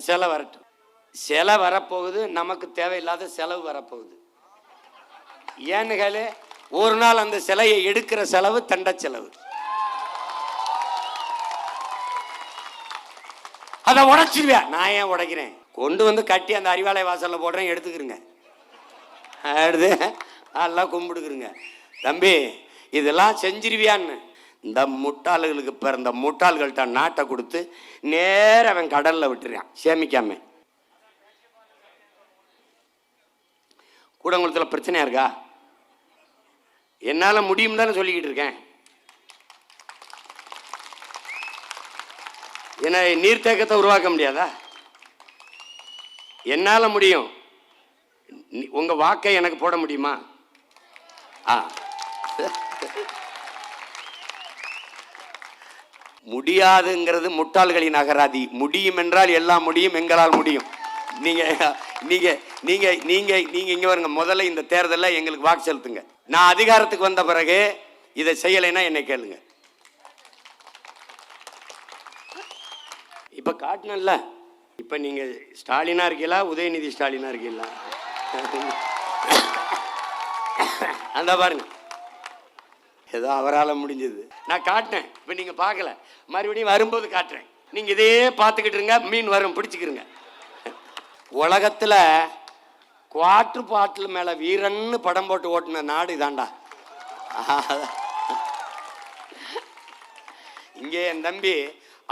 சிலை வரட்டும். சிலை வரப்போகுது நமக்கு தேவையில்லாத செலவு வரப்போகுது. ஏன்னு கேளு ஒரு நாள் அந்த சிலையை எடுக்கிற செலவு தண்ட செலவு. அதை உடைச்சிருவியா? நான் ஏன் உடைக்கிறேன்? கொண்டு வந்து கட்டி அந்த அறிவாலய வாசலில் போடுறேன் எடுத்துக்கிறேங்க எடுத்து நல்லா கும்பிடுக்குறேங்க தம்பி இதெல்லாம் செஞ்சிருவியான்னு? இந்த முட்டாள்களுக்கு பிறந்த முட்டாள்கள்ட்ட நாட்டை கொடுத்து நேர அவன் கடலில் விட்டுறான் சேமிக்காம. கூடங்குளத்தில் பிரச்சனையா இருக்கா? என்னால் முடியும் தானே சொல்லிக்கிட்டு இருக்கேன். என்ன நீர்த்தேக்கத்தை உருவாக்க முடியாதா? என்னால் முடியும்? உங்கள் வாக்கை எனக்கு போட முடியுமா? ஆ. முடியாதுங்கிறது முட்டாள்களின் அகராதி. முடியும் என்றால் எல்லாம் முடியும் எங்களால் முடியும். நீங்கள் நீங்கள் நீங்கள் நீங்கள் நீங்கள் இங்கே வருங்க. முதல்ல இந்த தேர்தலில் எங்களுக்கு வாக்கு செலுத்துங்க. நான் அதிகாரத்துக்கு வந்த பிறகு இதை செய்யலைன்னா என்னை கேளுங்க. இப்போ காட்டணும்ல இப்போ நீங்கள் ஸ்டாலினாக இருக்கீங்களா? உதயநிதி ஸ்டாலினாக இருக்கீங்களா? அந்த பாருங்கள் ஏதோ அவரால் முடிஞ்சது. நான் காட்டினேன். இப்போ நீங்கள் பார்க்கல. மறுபடியும் வரும்போது காட்டுறேன். நீங்கள் இதே பார்த்துக்கிட்டு இருங்க. மீன் வரும். பிடிச்சிக்கிருங்க. உலகத்தில் குவாட்ரு பாட்டில் மேலே வீரன்னு படம் போட்டு ஓட்டின நாடு இதாண்டா. இங்கே என் தம்பி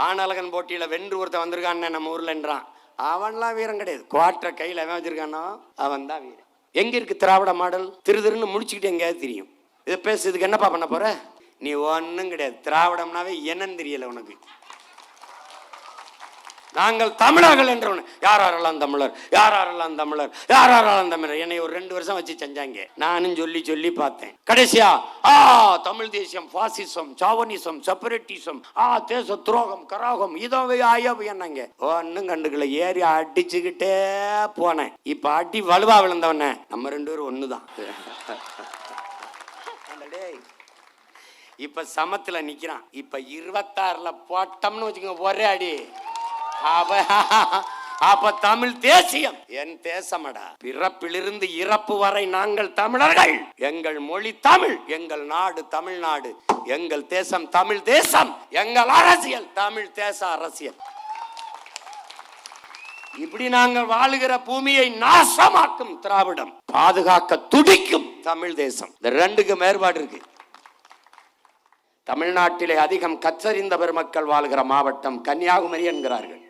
ஆணலகன் போட்டியில் வென்று ஒருத்தன் வந்திருக்கான்னு நம்ம ஊர்லன்றான் அவன்லாம் வீரம் கிடையாது. குவாட்டரை கையில் அவன் வச்சிருக்கானோ அவன் தான் வீரன். எங்கே இருக்கு திராவிட மாடல்? திரு திருன்னு முடிச்சுக்கிட்டு எங்கேயாவது தெரியும். இதை பேசுறதுக்கு என்னப்பா பண்ண போற? நீ ஒன்றும் கிடையாது. திராவிடம்னாவே என்னன்னு தெரியல உனக்கு. நாங்கள் தமிழர்கள் என்றவன். யார் யாரெல்லாம் தமிழர்? யார் யாரெல்லாம் தமிழர்? யார் யாரெல்லாம் தமிழர்? என்னை ஒரு ரெண்டு வருஷம் வச்சு செஞ்சாங்க. நானும் சொல்லி சொல்லி பார்த்தேன். கடைசியா ஆ தமிழ் தேசியம் பாசிசம் சாவனிசம் செப்பரேட்டிசம் ஆ தேச துரோகம் கராகம் இதோ ஆயோ என்னங்க. ஒன்னும் கண்டுக்கல. ஏறி அடிச்சுக்கிட்டே போனேன். இப்ப அடி வலுவா விழுந்தவன. நம்ம ரெண்டு பேரும் ஒண்ணுதான். இப்ப சமத்துல நிக்கிறான். இப்ப இருபத்தாறுல போட்டோம்னு வச்சுக்கோங்க ஒரே அடி. அப்ப அப்ப தமிழ் தேசியம். என் தேசமடா. பிறப்பிலிருந்து இறப்பு வரை நாங்கள் தமிழர்கள். எங்கள் மொழி தமிழ் எங்கள் நாடு தமிழ்நாடு எங்கள் தேசம் தமிழ் தேசம் எங்கள் அரசியல் தமிழ் தேச அரசியல். இப்படி நாங்கள் வாழுகிற பூமியை நாசமாக்கும் திராவிடம் பாதுகாக்க துடிக்கும் தமிழ் தேசம். இந்த ரெண்டுக்கு மேற்பாடு இருக்கு. தமிழ்நாட்டிலே அதிகம் கற்றறிந்த பெருமக்கள் வாழ்கிற மாவட்டம் கன்னியாகுமரி என்கிறார்கள்.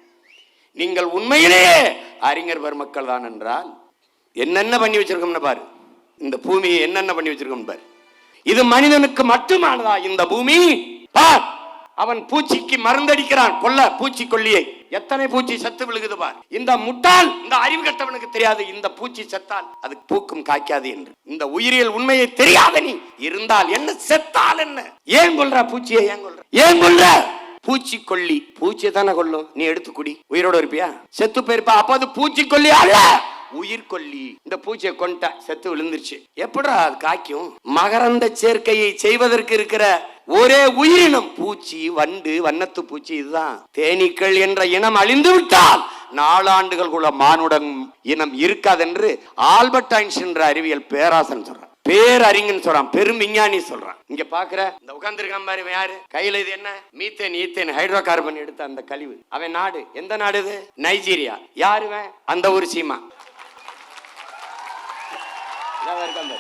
நீங்கள் உண்மையிலேயே அறிஞர் பெருமக்கள் தான் என்றால் என்னென்ன பண்ணி வச்சிருக்கோம்னு பாரு. இந்த பூமியை என்னென்ன பண்ணி வச்சிருக்கோம் பாரு. இது மனிதனுக்கு மட்டுமானதா இந்த பூமி? பார். அவன் பூச்சிக்கு மருந்தடிக்கிறான். கொல்ல பூச்சி கொல்லியை எத்தனை பூச்சி செத்து விழுகுது பார். இந்த முட்டாள் இந்த அறிவு கட்டவனுக்கு தெரியாது. இந்த பூச்சி செத்தால் அது பூக்கும் காய்க்காது என்று. இந்த உயிரியல் உண்மையை தெரியாத நீ இருந்தால் என்ன செத்தால் என்ன? ஏன் கொள்ற பூச்சியை ஏன் கொள்ற ஏன் கொள்ற பூச்சி கொல்லி. பூச்சியை தானே கொல்லும். நீ எடுத்து குடி. உயிரோட இருப்பியா? செத்து போயிருப்பா. அப்ப அது பூச்சி கொல்லி அல்ல. உயிர் கொல்லி. இந்த பூச்சியை கொண்ட செத்து விழுந்துருச்சு. எப்படா அது காய்க்கும்? மகரந்த சேர்க்கையை செய்வதற்கு இருக்கிற ஒரே உயிரினம் பூச்சி வண்டு வண்ணத்து பூச்சி இதுதான். தேனீக்கள் என்ற இனம் அழிந்து விட்டால் நாலாண்டுகளுக்குள்ள மானுடன் இனம் இருக்காதென்று ஆல்பர்ட் ஐன்ஸ்டைன் என்ற அறிவியல் பேராசன் சொல்றான். பேரறிஞன் சொல்றான் பெரும் விஞ்ஞானி சொல்றான். இங்க பாக்குற இந்த உட்கார்ந்துருக்கான் பாரு யாரு? கையில இது என்ன? மீத்தேன் ஈத்தேன் ஹைட்ரோ கார்பன் எடுத்த அந்த கழிவு. அவன் நாடு எந்த நாடு இது? நைஜீரியா. யாருவன் அந்த ஊர் சீமா. இருக்கான் பாரு.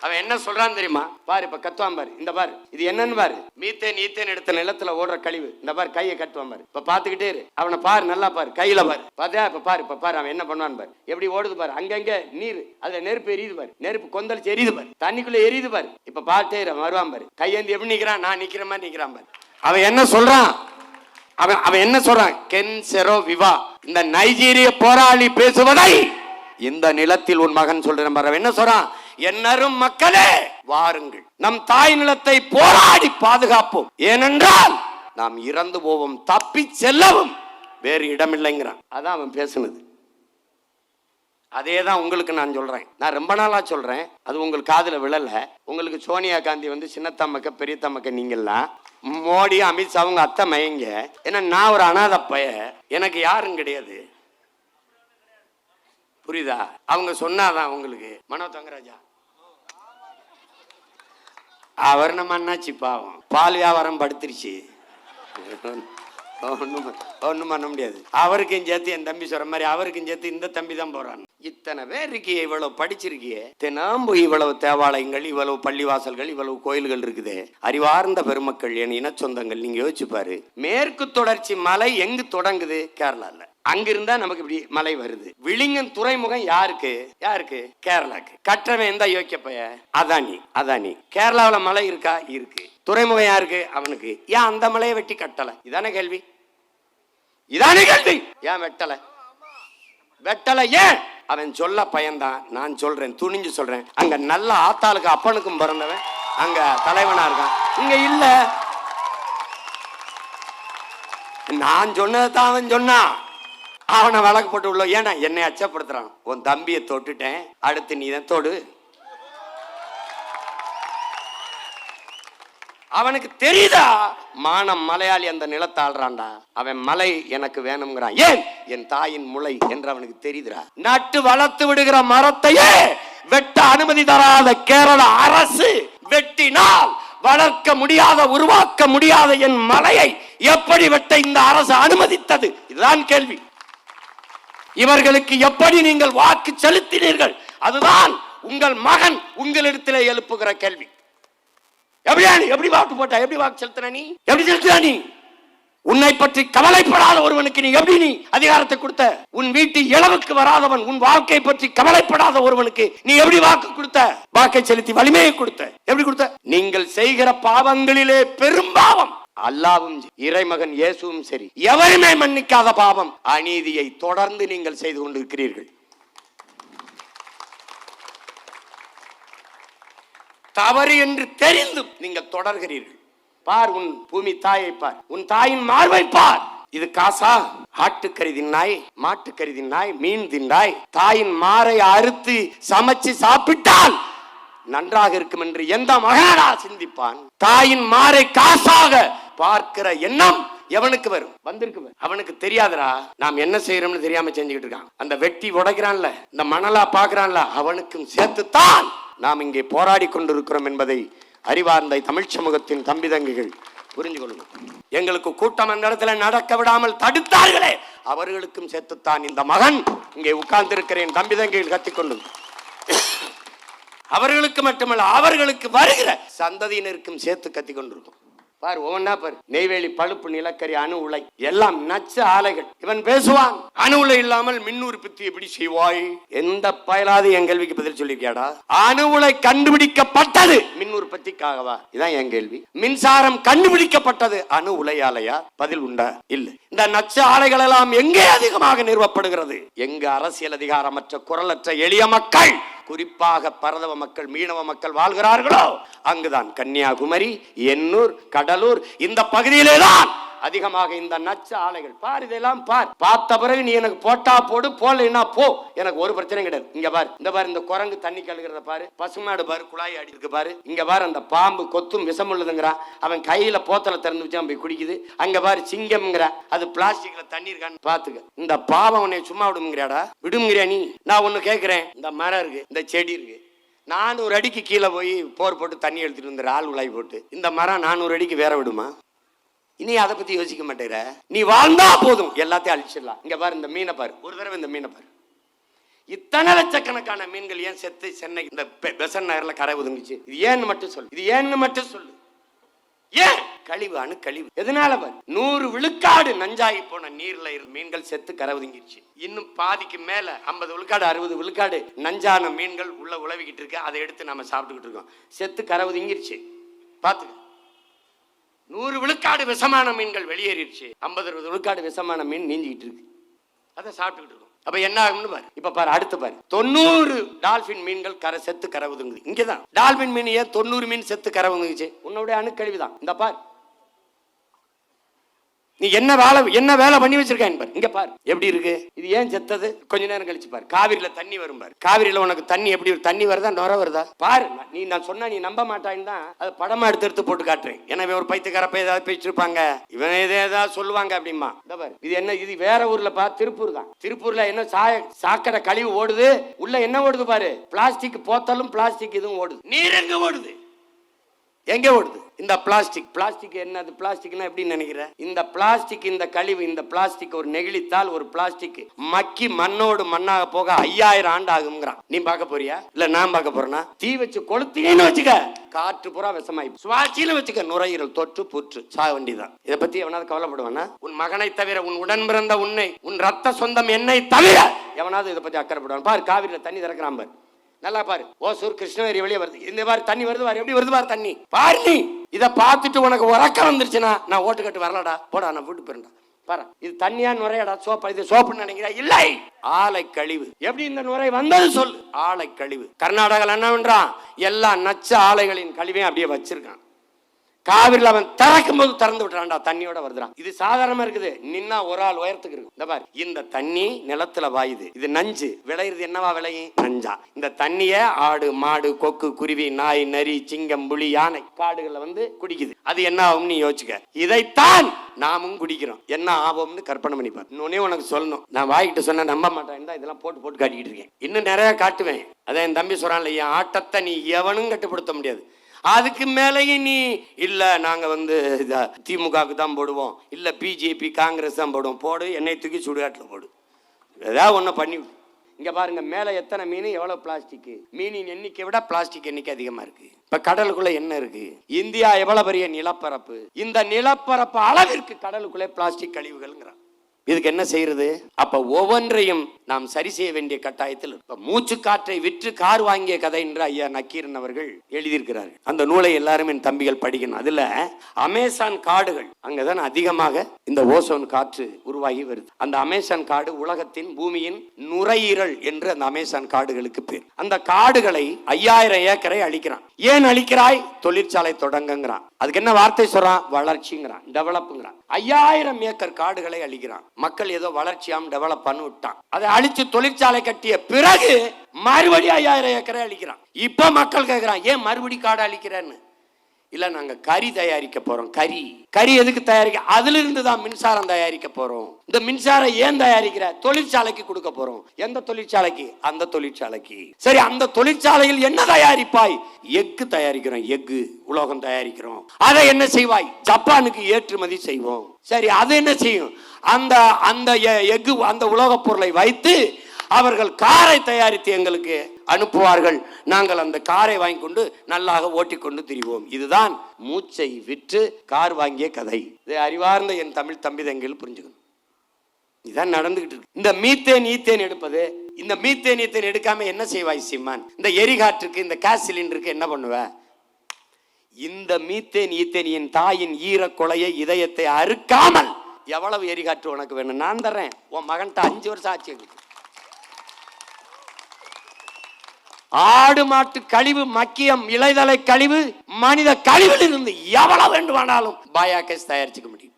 அவன் என்ன சொல்றான் தெரியுமா? பாரு இப்ப கத்துவான் பாரு. இந்த பாரு. இது என்னன்னு பாரு. மீத்தேன் ஈத்தேன் எடுத்த நிலத்துல ஓடுற கழிவு. இந்த பாரு கையை கட்டுவான் பாரு. இப்ப பாத்துக்கிட்டே இரு. அவனை பாரு நல்லா பாரு. கையில பாரு. பாத்தியா இப்ப பாரு இப்ப பாரு. அவன் என்ன பண்ணுவான் பாரு. எப்படி ஓடுது பாரு. அங்கங்க நீர். அதுல நெருப்பு எரியுது பாரு. நெருப்பு கொந்தளிச்சு எரியுது பாரு. தண்ணிக்குள்ள எரியுது பாரு. இப்ப பார்த்தே இரு, வருவான் பாரு. கையேந்தி எப்படி நிக்கிறான்? நான் நிக்கிற மாதிரி நிக்கிறான் பாரு. அவன் என்ன சொல்றான்? அவன் அவன் என்ன சொல்றான்? Ken Saro Wiwa. இந்த நைஜீரிய போராளி பேசுவதை இந்த நிலத்தில் உன் மகன் சொல்றேன் பாரு. என்ன சொல்றான்? என்னரும் மக்களே வாருங்கள். நம் தாய் நிலத்தை போராடி பாதுகாப்போம். ஏனென்றால் நாம் இறந்து போவோம் தப்பி செல்லவும். வேறு இடமில்லைங்கிறான். அதான் அவன் பேசுனது. அதே தான் உங்களுக்கு நான் சொல்கிறேன் நான் ரொம்ப நாளாக சொல்கிறேன் அது உங்களுக்கு காதில் விழல. உங்களுக்கு சோனியா காந்தி வந்து சின்னத்தம்மக்க பெரியத்தம்மக்க நீங்கள்லாம் மோடி அமித்ஷா அவங்க அத்தை மயங்க. ஏன்னா நான் ஒரு அனாத பைய எனக்கு யாரும் கிடையாது. புரியுதா? அவங்க சொன்னாதான் உங்களுக்கு. மனோ தங்கராஜா. அவர் நம்ம அண்ணாச்சி பாவம். பால் வியாபாரம் படுத்துருச்சு. ஒன்றும் ஒன்றும் பண்ண முடியாது. அவருக்கும் சேர்த்து என் தம்பி சொல்கிற மாதிரி அவருக்கும் சேர்த்து இந்த தம்பி தான் போகிறான் இத்தனை பேர் இருக்கியே இவ்வளவு படிச்சிருக்கியே. தினாம்பு இவ்வளவு தேவாலயங்கள் இவ்வளவு பள்ளிவாசல்கள் இவ்வளவு கோயில்கள் இருக்குது. அறிவார்ந்த பெருமக்கள் என் இனச்சொந்தங்கள் நீங்க யோசிச்சு பாரு. மேற்கு தொடர்ச்சி மலை எங்கு தொடங்குது? கேரளால. அங்கிருந்தா நமக்கு இப்படி மலை வருது. விழிங்கன் துறைமுகம் யாருக்கு? யாருக்கு? கேரளாக்கு. கற்றவன் எந்த யோக்கிய பைய. அதானி அதானி. கேரளாவில் மலை இருக்கா? இருக்கு. துறைமுகம் யாருக்கு? அவனுக்கு. ஏன் அந்த மலையை வெட்டி கட்டல? இதானே கேள்வி. இதானே கேள்வி. ஏன் வெட்டல? வெட்டல ஏன்? அவன் சொல்ல பயன்தான் நான் சொல்றேன் துணிஞ்சு சொல்றேன். அங்க நல்ல ஆத்தாளுக்கு அப்பனுக்கும் பிறந்தவன் அங்க தலைவனா இருக்கான். இங்க இல்ல. நான் சொன்னதை தான் அவன் சொன்னான். அவனை வழக்கு போட்டு உள்ள ஏன்னா என்னை அச்சப்படுத்துறான்? உன் தம்பியை தொட்டுட்டேன். அடுத்து நீ தான் தொடு. அவனுக்கு தெரியுதா? மானம் மலையாளி அந்த நிலத்தை ஆள்றான்டா அவன் மலை எனக்கு வேணுங்கிறான் ஏன்? என் தாயின் முளை என்று அவனுக்கு தெரியுதுடா. நட்டு வளர்த்து விடுகிற மரத்தையே வெட்ட அனுமதி தராத கேரள அரசு வெட்டினால் வளர்க்க முடியாத உருவாக்க முடியாத என் மலையை எப்படி வெட்ட இந்த அரசு அனுமதித்தது? இதுதான் கேள்வி. இவர்களுக்கு எப்படி நீங்கள் வாக்கு செலுத்தினீர்கள்? அதுதான் உங்கள் மகன் உங்களிடத்திலே எழுப்புகிற கேள்வி. எப்படியா நீ? எப்படி வாக்கு போட்ட? எப்படி வாக்கு செலுத்துற நீ? எப்படி செலுத்துற நீ? உன்னை பற்றி கவலைப்படாத ஒருவனுக்கு நீ எப்படி நீ அதிகாரத்தை கொடுத்த? உன் வீட்டு இளவுக்கு வராதவன் உன் வாழ்க்கை பற்றி கவலைப்படாத ஒருவனுக்கு நீ எப்படி வாக்கு கொடுத்த? வாக்கை செலுத்தி வலிமையை கொடுத்த. எப்படி கொடுத்த? நீங்கள் செய்கிற பாவங்களிலே பெரும்பாவம் அல்லாவும் இறைமகன் இயேசுவும் சரி. எவருமே மன்னிக்காத பாவம். அநீதியை தொடர்ந்து நீங்கள் செய்து கொண்டிருக்கிறீர்கள். தவறு என்று தெரிந்து நீங்கள் தொடர்கிறீர்கள். பார் உன் பூமி தாயை பார். உன் தாயின் மார்பை பார். இது காசா? ஆட்டுக்கறி தின்னாய் மாட்டுக்கறி தின்னாய் மீன் தின்னாய் தாயின் மாரை அறுத்து சமைச்சு சாப்பிட்டால் நன்றாக இருக்கும் என்று எந்த மகனா சிந்திப்பான்? தாயின் மாரை காசாக பார்க்கிற எண்ணம் எவனுக்கு வரும்? வந்திருக்கு அவனுக்கு தெரியாதுடா நாம் என்ன செய்யறோம்னு தெரியாம செஞ்சுக்கிட்டு இருக்கான். அந்த வெட்டி உடைக்கிறான்ல இந்த மணலா பாக்குறான்ல அவனுக்கும் சேர்த்துத்தான். நாம் இங்கே போராடி கொண்டிருக்கிறோம் என்பதை அறிவார்ந்த தமிழ் சமூகத்தின் தம்பி தங்கிகள் புரிஞ்சு கொள்ளணும் எங்களுக்கு கூட்டம் அந்த இடத்துல நடக்க விடாமல் தடுத்தார்களே அவர்களுக்கும் சேர்த்துத்தான் இந்த மகன். இங்கே உட்கார்ந்திருக்கிறேன் தம்பி தங்கிகள் கத்திக்கொண்டு அவர்களுக்கு மட்டுமல்ல அவர்களுக்கு வருகிற சந்ததியினருக்கும் சேர்த்து கத்தி கொண்டிருக்கும் பாரு ஒவ்வொன்னா பாரு. நெய்வேலி பழுப்பு நிலக்கரி அணு உலை எல்லாம் நச்ச ஆலைகள். இவன் பேசுவான். அணு உலை இல்லாமல் மின் உற்பத்தி எப்படி செய்வாய்? எந்த பயலாவது என் கேள்விக்கு பதில் சொல்லிருக்கியாடா அணு உலை கண்டுபிடிக்கப்பட்டது. மின் உற்பத்திக்காகவா இதான் என் கேள்வி. மின்சாரம் கண்டுபிடிக்கப்பட்டது அணு உலையாலையா? பதில் உண்டா? இல்ல. இந்த நச்ச ஆலைகள் எல்லாம் எங்கே அதிகமாக நிறுவப்படுகிறது? எங்க அரசியல் அதிகாரமற்ற குரலற்ற எளிய மக்கள் குறிப்பாக பரதவ மக்கள் மீனவ மக்கள் வாழ்கிறார்களோ அங்குதான் கன்னியாகுமரி எண்ணூர் கடலூர் இந்த பகுதியிலே தான் அதிகமாக இந்த நச்ச ஆலைகள். பார் இதெல்லாம் பார். பார்த்த பிறகு நீ எனக்கு போட்டா போடு போடலைன்னா போ. எனக்கு ஒரு பிரச்சனை கிடையாது. இங்க பாரு இந்த பாரு இந்த குரங்கு தண்ணி கழுகிறத பாரு. பசுமாடு பாரு குழாய் அடி இருக்கு பாரு. இங்க பாரு அந்த பாம்பு கொத்தும் விஷம் உள்ளதுங்கிறான் அவன் கையில போத்தல திறந்து வச்சு அவன் போய் குடிக்குது. அங்க பாரு சிங்கம்ங்கிற அது பிளாஸ்டிக்ல தண்ணி இருக்கான்னு பாத்துக்க இந்த பாவம் உன்னை சும்மா விடுங்கிறாடா விடுங்கிறியா நீ? நான் ஒண்ணு கேட்கிறேன் இந்த மரம் இருக்கு இந்த செடி இருக்கு. நானூறு அடிக்கு கீழே போய் போர் போட்டு தண்ணி எடுத்துட்டு வந்துடுற ஆள் உலாய் போட்டு. இந்த மரம் நானூறு அடிக்கு வேற விடுமா? இனி அதை பத்தி யோசிக்க மாட்டேற நீ வாழ்ந்தா போதும். எல்லாத்தையும் அழிச்சிடலாம். இங்க பாரு இந்த மீனை பாரு. ஒரு தடவை இந்த மீனை பாரு. இத்தனை லட்சக்கணக்கான மீன்கள் ஏன் செத்து சென்னை இந்த பெசன் நகரில் கரை ஒதுங்குச்சு? இது ஏன்னு மட்டும் சொல்லு. இது ஏன்னு மட்டும் சொல்லு. ஏன்? கழிவு அணு கழிவு. எதனால பாரு? நூறு விழுக்காடு நஞ்சாகி போன நீர்ல இரு மீன்கள் செத்து கரை ஒதுங்கிடுச்சு இன்னும் பாதிக்கு மேல ஐம்பது விழுக்காடு அறுபது விழுக்காடு நஞ்சான மீன்கள் உள்ள உழவிக்கிட்டு இருக்கு. அதை எடுத்து நம்ம சாப்பிட்டுக்கிட்டு இருக்கோம். செத்து கரை ஒதுங்கிருச்சு. பாத்துக்க. நூறு விழுக்காடு விஷமான மீன்கள் வெளியேறிடுச்சு. ஐம்பது அறுபது விழுக்காடு விஷமான மீன் நீந்திக்கிட்டு இருக்கு. அதை சாப்பிட்டுக்கிட்டு இருக்கும். அப்ப என்ன ஆகும்னு பாரு. இப்ப பாரு அடுத்து பாரு. தொண்ணூறு டால்பின் மீன்கள் கரை செத்து கரை ஒதுங்குது இங்கதான். டால்பின் மீன் ஏன் தொண்ணூறு மீன் செத்து கரை ஒதுங்குச்சு உன்னோட அணுக்கழிவு தான் இந்த பாரு. நீ என்ன வேலை என்ன வேலை பண்ணி வச்சிருக்கேன் பாரு. இங்க பாரு. எப்படி இருக்கு? இது ஏன் செத்தது? கொஞ்ச நேரம் கழிச்சு பாரு. காவிரியில தண்ணி வரும் பாரு. காவிரியில உனக்கு தண்ணி எப்படி தண்ணி வருதா நுர வருதா? பாரு. நீ நான் சொன்னா நீ நம்ப மாட்டான்னு தான் அது படமா எடுத்து எடுத்து போட்டு காட்டுறேன். எனவே ஒரு பைத்தியக்காரப்ப ஏதாவது பேசிருப்பாங்க இவன் எதை ஏதாவது சொல்லுவாங்க அப்படிமா இந்த பாரு. இது என்ன இது வேற ஊர்ல பா திருப்பூர் தான். திருப்பூர்ல என்ன சாய சாக்கடை கழிவு ஓடுது. உள்ள என்ன ஓடுது பாரு? பிளாஸ்டிக் போத்தலும் பிளாஸ்டிக் இதுவும் ஓடுது. நீர் எங்க ஓடுது? எங்க ஓடுது? இந்த பிளாஸ்டிக் பிளாஸ்டிக் என்னது? பிளாஸ்டிக்னா எப்படி நினைக்கிற? இந்த பிளாஸ்டிக் இந்த கழிவு இந்த பிளாஸ்டிக் ஒரு நெகிழித்தால் ஒரு பிளாஸ்டிக் மக்கி மண்ணோடு மண்ணாக போக ஐயாயிரம் ஆண்டு ஆகுங்கிறான் நீ பார்க்க போறியா? இல்ல நான் பார்க்க போறேன்னா தீ வச்சு கொளுத்தீங்கன்னு வச்சுக்க. காற்று பூரா விஷமாயி சுவாட்சியில வச்சுக்க. நுரையீரல் தொற்று புற்று சாக வண்டிதான் இதை பத்தி எவனாவது கவலைப்படுவானா? உன் மகனை தவிர உன் உடன் பிறந்த உன்னை உன் ரத்த சொந்தம் என்னை தவிர எவனாவது இதை பத்தி அக்கறைப்படுவான். பாரு காவிரியில தண்ணி திறக்கிறான் பாரு. நல்லா பாரு. ஓசூர் கிருஷ்ணகிரி வெளியே வருது. இந்த மாதிரி தண்ணி வருது பாரு. எப்படி வருது பாரு தண்ணி? பாரு நீ. இதை பார்த்துட்டு உனக்கு உறக்கம் வந்துருச்சுன்னா நான் ஓட்டு கட்டு வரலடா. போடா நான் வீட்டு போயிருந்தா பாரு. இது தண்ணியா நுரையடா? சோப்பா? இது சோப்புன்னு நினைக்கிறா? இல்லை. ஆலை கழிவு. எப்படி இந்த நுரை வந்தது சொல்லு. ஆலை கழிவு. கர்நாடகால என்ன பண்றான்? எல்லா நச்ச ஆலைகளின் கழிவையும் அப்படியே வச்சிருக்கான். காவிரியில் அவன் திறக்கும் போது திறந்து விட்டுறான்டா தண்ணியோட வருதுறான் இது சாதாரணமா இருக்குது. நின்னா ஒரு ஆள் உயரத்துக்கு இருக்கு இந்த பாரு இந்த தண்ணி நிலத்துல வாயுது இது நஞ்சு. விளையிறது என்னவா விளையும்? நஞ்சா. இந்த தண்ணிய ஆடு மாடு கொக்கு குருவி நாய் நரி சிங்கம் புலி யானை காடுகள்ல வந்து குடிக்குது. அது என்ன ஆகும்னு யோசிச்சுக்க. இதைத்தான் நாமும் குடிக்கிறோம். என்ன ஆகும்னு கற்பனை பண்ணி பாரு. இன்னொன்னே உனக்கு சொல்லணும். நான் வாய்கிட்ட சொன்ன நம்ப மாட்டேன். தான் இதெல்லாம் போட்டு போட்டு காட்டிக்கிட்டு இருக்கேன். இன்னும் நிறைய காட்டுவேன். அதான் என் தம்பி சொல்றான் என் ஆட்டத்தை நீ எவனும் கட்டுப்படுத்த முடியாது. அதுக்கு மேலேயும் நீ இல்லை நாங்கள் வந்து திமுகவுக்கு தான் போடுவோம். இல்லை பிஜேபி காங்கிரஸ் தான் போடுவோம். போடு என்னை தூக்கி சுடுகாட்டில் போடு. ஏதாவது ஒன்று பண்ணி இங்கே பாருங்கள் மேலே எத்தனை மீன் எவ்வளோ பிளாஸ்டிக்கு மீனின் எண்ணிக்கை விட பிளாஸ்டிக் எண்ணிக்கை அதிகமாக இருக்குது இப்போ கடலுக்குள்ளே என்ன இருக்குது இந்தியா எவ்வளோ பெரிய நிலப்பரப்பு? இந்த நிலப்பரப்பு அளவிற்கு கடலுக்குள்ளே பிளாஸ்டிக் கழிவுகள்ங்கிறான். இதுக்கு என்ன செய்யறது? அப்ப ஒவ்வொன்றையும் நாம் சரி செய்ய வேண்டிய கட்டாயத்தில் இப்ப மூச்சு காற்றை விற்று கார் வாங்கிய கதை என்று ஐயா நக்கீரன் அவர்கள் எழுதியிருக்கிறார்கள் அந்த நூலை எல்லாரும் என் தம்பிகள் படிக்கணும். அதுல அமேசான் காடுகள் அங்கதான் அதிகமாக இந்த ஓசோன் காற்று உருவாகி வருது. அந்த அமேசான் காடு உலகத்தின் பூமியின் நுரையீரல் என்று அந்த அமேசான் காடுகளுக்கு பேர். அந்த காடுகளை ஐயாயிரம் ஏக்கரை அழிக்கிறான். ஏன் அழிக்கிறாய்? தொழிற்சாலை தொடங்குங்கிறான். அதுக்கு என்ன வார்த்தை சொல்றான்? வளர்ச்சிங்கிறான் டெவலப்புங்கிறான் ஐயாயிரம் ஏக்கர் காடுகளை அழிக்கிறான். மக்கள் ஏதோ வளர்ச்சியாம் டெவலப் பண்ணி விட்டான். அதை அழிச்சு தொழிற்சாலை கட்டிய பிறகு மறுபடியும் ஐயாயிரம் ஏக்கரை அழிக்கிறான். இப்ப மக்கள் கேட்கிறான் ஏன் மறுபடி காடு அழிக்கிறேன்னு? இல்லை நாங்கள் கறி தயாரிக்க போகிறோம் கறி. கறி எதுக்கு தயாரிக்க? அதிலிருந்து தான் மின்சாரம் தயாரிக்க போகிறோம் இந்த மின்சாரம் ஏன் தயாரிக்கிற? தொழிற்சாலைக்கு கொடுக்க போகிறோம் எந்த தொழிற்சாலைக்கு? அந்த தொழிற்சாலைக்கு. சரி அந்த தொழிற்சாலையில் என்ன தயாரிப்பாய்? எஃகு தயாரிக்கிறோம் எஃகு. உலோகம் தயாரிக்கிறோம். அதை என்ன செய்வாய்? ஜப்பானுக்கு ஏற்றுமதி செய்வோம். சரி அது என்ன செய்யும்? அந்த அந்த எ- எஃகு அந்த உலோகப் பொருளை வைத்து அவர்கள் காரை தயாரித்து எங்களுக்கு அனுப்புவார்கள். நாங்கள் அந்த காரை வாங்கி கொண்டு நல்லாக ஓட்டிக்கொண்டு திரிவோம். இதுதான் மூச்சை விற்று கார் வாங்கிய கதை. இதை அறிவார்ந்த என் தமிழ் தம்பி தங்கில் புரிஞ்சுக்கணும். இதுதான் நடந்துகிட்டு இருக்கு. இந்த மீத்தேன் ஈத்தேன் எடுப்பது இந்த மீத்தேன் ஈத்தேன் எடுக்காம என்ன செய்வாய் சீமான் இந்த எரிகாற்றுக்கு இந்த கேஸ் சிலிண்டருக்கு என்ன பண்ணுவ? இந்த மீத்தேன் ஈத்தேன் என் தாயின் ஈரக்கொலையை இதயத்தை அறுக்காமல் எவ்வளவு எரிகாற்று உனக்கு வேணும்? நான் தர்றேன். உன் மகன்கிட்ட அஞ்சு வருஷம் ஆச்சு எங்களுக்கு. ஆடு மாட்டு கழிவு மக்கியம் இலைதலை கழிவு மனித கழிவில் இருந்து எவ்வளவு வேண்டுமானாலும் பயோகேஸ் தயாரிச்சுக்க முடியும்.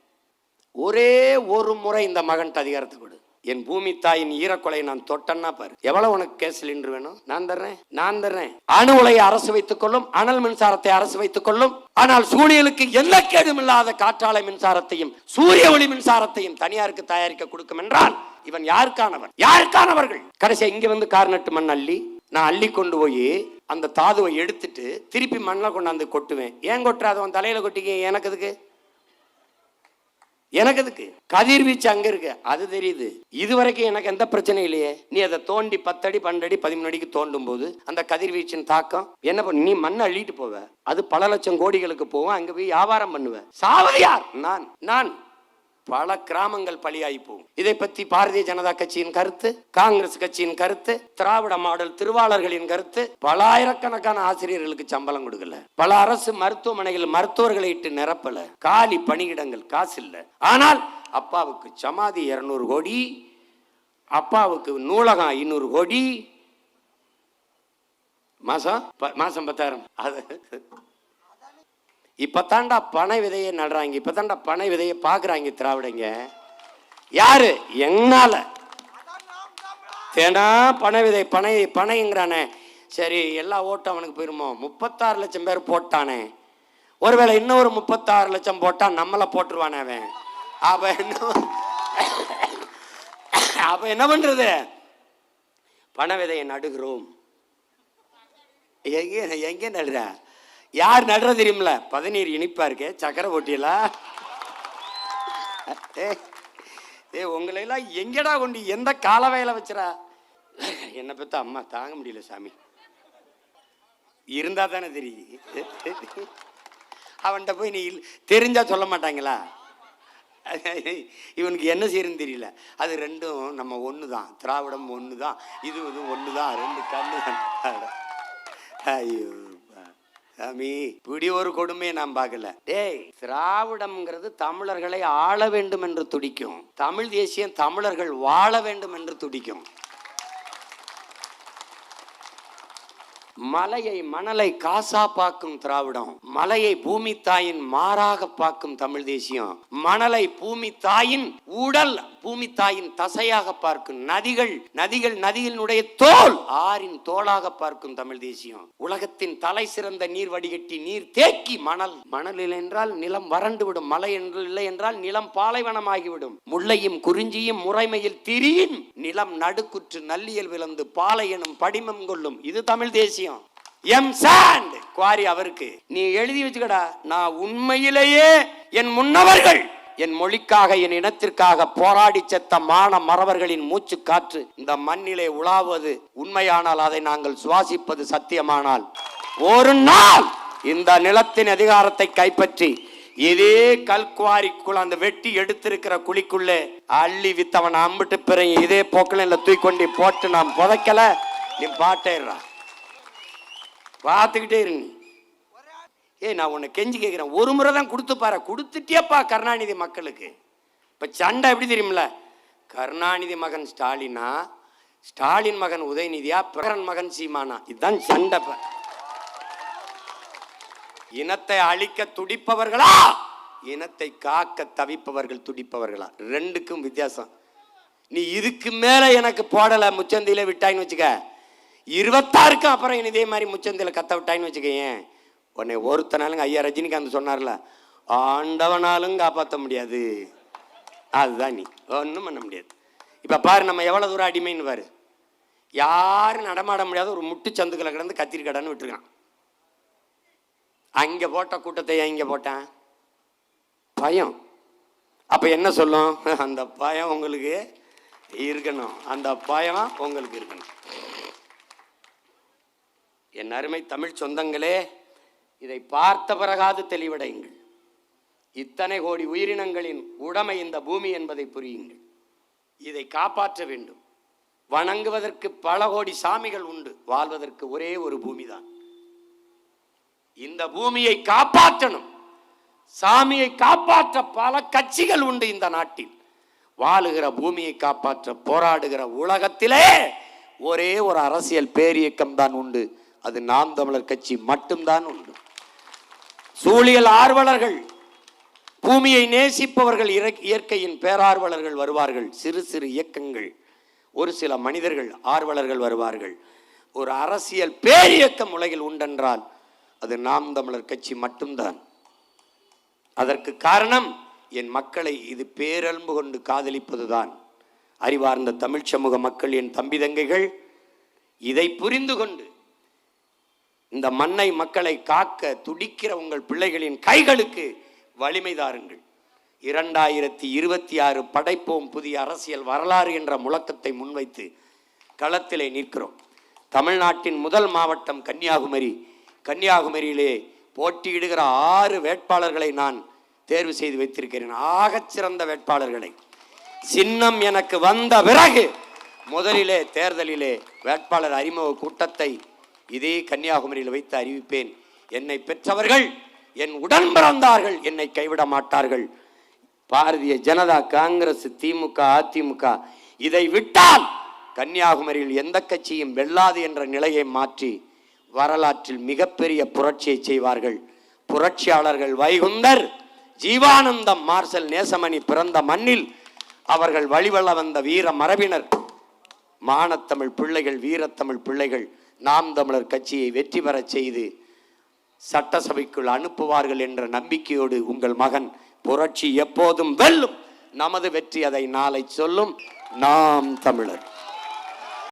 ஒரே ஒரு முறை இந்த மகன் அதிகாரத்தை கொடு. என் பூமி தாயின் ஈரக்கொலை நான் தொட்டன்னா பாரு. எவ்வளவு உனக்கு கேஸ் சிலிண்டர் வேணும்? நான் தர்றேன் நான் தர்றேன். அணு உலையை அரசு வைத்துக் கொள்ளும் அனல் மின்சாரத்தை அரசு வைத்துக் கொள்ளும். ஆனால் சூழியலுக்கு எந்த கேடும் இல்லாத காற்றாலை மின்சாரத்தையும் சூரிய ஒளி மின்சாரத்தையும் தனியாருக்கு தயாரிக்க கொடுக்கும் என்றால் இவன் யாருக்கானவன்? யாருக்கானவர்கள்? கடைசியா இங்க வந்து கார்நட்டு மண் அள்ளி நான் அள்ளி கொண்டு போய் அந்த தாதுவை எடுத்துட்டு திருப்பி மண்ணில் கொண்டாந்து கொட்டுவேன். ஏன் கொட்டுறாத? உன் தலையில் கொட்டிக்க எனக்கு எதுக்கு? எனக்கு எதுக்கு? கதிர்வீச்சு அங்கே இருக்கு. அது தெரியுது. இது வரைக்கும் எனக்கு எந்த பிரச்சனையும் இல்லையே. நீ அதை தோண்டி பத்தடி பன்னெண்டு பதிமூணு அடிக்கு தோண்டும் போது அந்த கதிர்வீச்சின் தாக்கம் என்ன பண்ண? நீ மண்ணை அள்ளிட்டு போவ. அது பல லட்சம் கோடிகளுக்கு போவோம் அங்கே போய் வியாபாரம் பண்ணுவேன் சாவது யார் நான் நான் பல கிராமங்கள் பலியாகி போகும். இதை பத்தி பாரதிய ஜனதா கட்சியின் கருத்து காங்கிரஸ் கட்சியின் கருத்து திராவிட மாடல் திருவாளர்களின் கருத்து பல ஆயிரக்கணக்கான ஆசிரியர்களுக்கு சம்பளம் கொடுக்கல. பல அரசு மருத்துவமனைகள் மருத்துவர்களை இட்டு நிரப்பல. காலி பணியிடங்கள் காசு இல்லை ஆனால் அப்பாவுக்கு சமாதி இருநூறு கோடி அப்பாவுக்கு நூலகம் ஐநூறு கோடி. மாசம் ப- மாசம் பத்தாயிரம். அது இப்போ தாண்டா பனை விதையை நடுறாங்க இப்பத்தாண்டா பனை விதையை பார்க்குறாங்க திராவிடங்க. யாரு? என்னால் தேனா பனை விதை பனை பனைங்கிறானே. சரி எல்லா ஓட்டும் அவனுக்கு போயிருமோ? முப்பத்தாறு லட்சம் பேர் போட்டானே. ஒருவேளை இன்னொரு முப்பத்தாறு லட்சம் போட்டால் நம்மளை போட்டுருவானே அவன். அவன் என்ன அவன் என்ன பண்ணுறது பனை விதையை நடுகிறோம். எங்கே எங்கே நடுற? யார் நடுற தெரியுமில பதநீர் இனிப்பா இருக்கு சக்கரை போட்டியெல்லாம் ஏ உங்களை எல்லாம் எங்கடா கொண்டு எந்த கால வேலை வச்சுறா? என்னை பத்த அம்மா தாங்க முடியல சாமி. இருந்தா தானே தெரியுது. அவன்கிட்ட போய் நீ தெரிஞ்சா சொல்ல மாட்டாங்களா? இவனுக்கு என்ன செய்யறன்னு தெரியல. அது ரெண்டும் நம்ம ஒன்று தான் திராவிடம் ஒன்று தான் இது இது ஒன்று தான் ரெண்டு கண்ணு தான் ஐயோ. சாமி இப்படி ஒரு கொடுமையை நான் பார்க்கல. டேய் திராவிடம்ங்கிறது தமிழர்களை ஆள வேண்டும் என்று துடிக்கும். தமிழ் தேசியம் தமிழர்கள் வாழ வேண்டும் என்று துடிக்கும். மலையை மணலை காசா பார்க்கும் திராவிடம் மலையை பூமி தாயின் மாறாக பார்க்கும் தமிழ் தேசியம் மணலை பூமி தாயின் உடல் பூமி தாயின் தசையாக பார்க்கும் நதிகள் நதிகள் நதிகளினுடைய தோல் ஆறின் தோளாக பார்க்கும் தமிழ் தேசியம். உலகத்தின் தலை சிறந்த நீர் வடிகட்டி நீர் தேக்கி மணல் மணல் என்றால் நிலம் வறண்டு விடும் மலை என்று இல்லை என்றால் நிலம் பாலைவனமாகிவிடும். முல்லையும் குறிஞ்சியும் முறைமையில் திரியின் நிலம் நடுக்குற்று நல்லியல் விளந்து பாலை எனும் படிமம் கொள்ளும். இது தமிழ் தேசியம். M sand. குவாரி அவருக்கு நீ எழுதி வச்சுக்கடா நான் உண்மையிலேயே என் முன்னவர்கள் என் மொழிக்காக என் இனத்திற்காக போராடி செத்த மான மறவர்களின் மூச்சு காற்று இந்த மண்ணிலே உலாவது உண்மையானால் அதை நாங்கள் சுவாசிப்பது சத்தியமானால். ஒரு நாள் இந்த நிலத்தின் அதிகாரத்தை கைப்பற்றி இதே கல்குவாரிக்குள் அந்த வெட்டி எடுத்திருக்கிற குழிக்குள்ளே அள்ளி வித்தவன் அம்பிட்டு பிறகு இதே போக்கில் இல்லை தூக்கொண்டு போட்டு நான் புதைக்கல. நீ பாட்டேறான் பார்த்துக்கிட்டே இருங்க ஏய் நான் உன்னை கெஞ்சி கேட்குறேன் ஒரு முறை தான் கொடுத்து பாரு கொடுத்துட்டியப்பா கருணாநிதி மக்களுக்கு. இப்போ சண்டை எப்படி தெரியுமில கருணாநிதி மகன் ஸ்டாலினா ஸ்டாலின் மகன் உதயநிதியா பிரகரன் மகன் சீமானா. இதுதான் சண்டை இனத்தை அழிக்க துடிப்பவர்களா? இனத்தை காக்க தவிப்பவர்கள் துடிப்பவர்களா? ரெண்டுக்கும் வித்தியாசம். நீ இதுக்கு மேல எனக்கு போடலை முச்சந்தியில விட்டாயின்னு வச்சுக்க. இருபத்தாறுக்கு அப்புறம் இனி இதே மாதிரி முச்சந்தியில கத்த விட்டாயின்னு வச்சுக்கேன் உன்னை ஒருத்தனாலும் ஐயா ரஜினிகாந்த் சொன்னார்ல ஆண்டவனாலும் காப்பாற்ற முடியாது. அதுதான் நீ. ஒன்றும் பண்ண முடியாது. இப்போ பாரு நம்ம எவ்வளோ தூரம் அடிமைன்னு பாரு யாரும் நடமாட முடியாத ஒரு முட்டு சந்துக்களை கிடந்து கத்திரி கடைன்னு விட்டுருக்கான். அங்கே போட்ட கூட்டத்தை இங்கே போட்டேன்? பயம். அப்போ என்ன சொல்லும்? அந்த பயம் உங்களுக்கு இருக்கணும். அந்த பயம் உங்களுக்கு இருக்கணும். என் அருமை தமிழ் சொந்தங்களே இதை பார்த்த பிறகாது தெளிவடையுங்கள். இத்தனை கோடி உயிரினங்களின் உடமை இந்த பூமி என்பதை புரியுங்கள். இதை காப்பாற்ற வேண்டும். வணங்குவதற்கு பல கோடி சாமிகள் உண்டு. வாழ்வதற்கு ஒரே ஒரு பூமிதான். இந்த பூமியை காப்பாற்றணும். சாமியை காப்பாற்ற பல கட்சிகள் உண்டு இந்த நாட்டில். வாழுகிற பூமியை காப்பாற்ற போராடுகிற உலகத்திலே ஒரே ஒரு அரசியல் பேரியக்கம் தான் உண்டு. அது நாம் தமிழர் கட்சி மட்டும்தான் உண்டு. சூழியல் ஆர்வலர்கள் பூமியை நேசிப்பவர்கள் இயற்கையின் பேரார்வலர்கள் வருவார்கள். சிறு சிறு இயக்கங்கள் ஒரு சில மனிதர்கள் ஆர்வலர்கள் வருவார்கள். ஒரு அரசியல் பேரியக்கம் உலகில் உண்டென்றால் அது நாம் தமிழர் கட்சி மட்டும்தான். அதற்கு காரணம் என் மக்களை இது பேரன்பு கொண்டு காதலிப்பதுதான். அறிவார்ந்த தமிழ் சமூக மக்கள் என் தம்பி தங்கைகள் இதை புரிந்து கொண்டு இந்த மண்ணை மக்களை காக்க துடிக்கிற உங்கள் பிள்ளைகளின் கைகளுக்கு வலிமை தாருங்கள். இரண்டாயிரத்தி இருபத்தி ஆறு படைப்போம் புதிய அரசியல் வரலாறு என்ற முழக்கத்தை முன்வைத்து களத்திலே நிற்கிறோம். தமிழ்நாட்டின் முதல் மாவட்டம் கன்னியாகுமரி. கன்னியாகுமரியிலே போட்டியிடுகிற ஆறு வேட்பாளர்களை நான் தேர்வு செய்து வைத்திருக்கிறேன். ஆகச்சிறந்த வேட்பாளர்களை. சின்னம் எனக்கு வந்த பிறகு முதலிலே தேர்தலிலே வேட்பாளர் அறிமுக கூட்டத்தை இதே கன்னியாகுமரியில் வைத்து அறிவிப்பேன். என்னை பெற்றவர்கள் என் உடன் பிறந்தார்கள் என்னை கைவிட மாட்டார்கள். பாரதிய ஜனதா காங்கிரஸ் திமுக அதிமுக இதை விட்டால் கன்னியாகுமரியில் எந்த கட்சியும் வெல்லாது என்ற நிலையை மாற்றி வரலாற்றில் மிகப்பெரிய புரட்சியை செய்வார்கள். புரட்சியாளர்கள் வைகுந்தர் ஜீவானந்தம் மார்சல் நேசமணி பிறந்த மண்ணில் அவர்கள் வழிவள வந்த வீர மரபினர். மானத்தமிழ் பிள்ளைகள் வீரத்தமிழ் பிள்ளைகள் நாம் தமிழர் கட்சியை வெற்றி பெறச் செய்து சட்டசபைக்குள் அனுப்புவார்கள் என்ற நம்பிக்கையோடு உங்கள் மகன் புரட்சி எப்போதும் வெல்லும். நமது வெற்றி அதை நாளை சொல்லும். நாம் தமிழர்.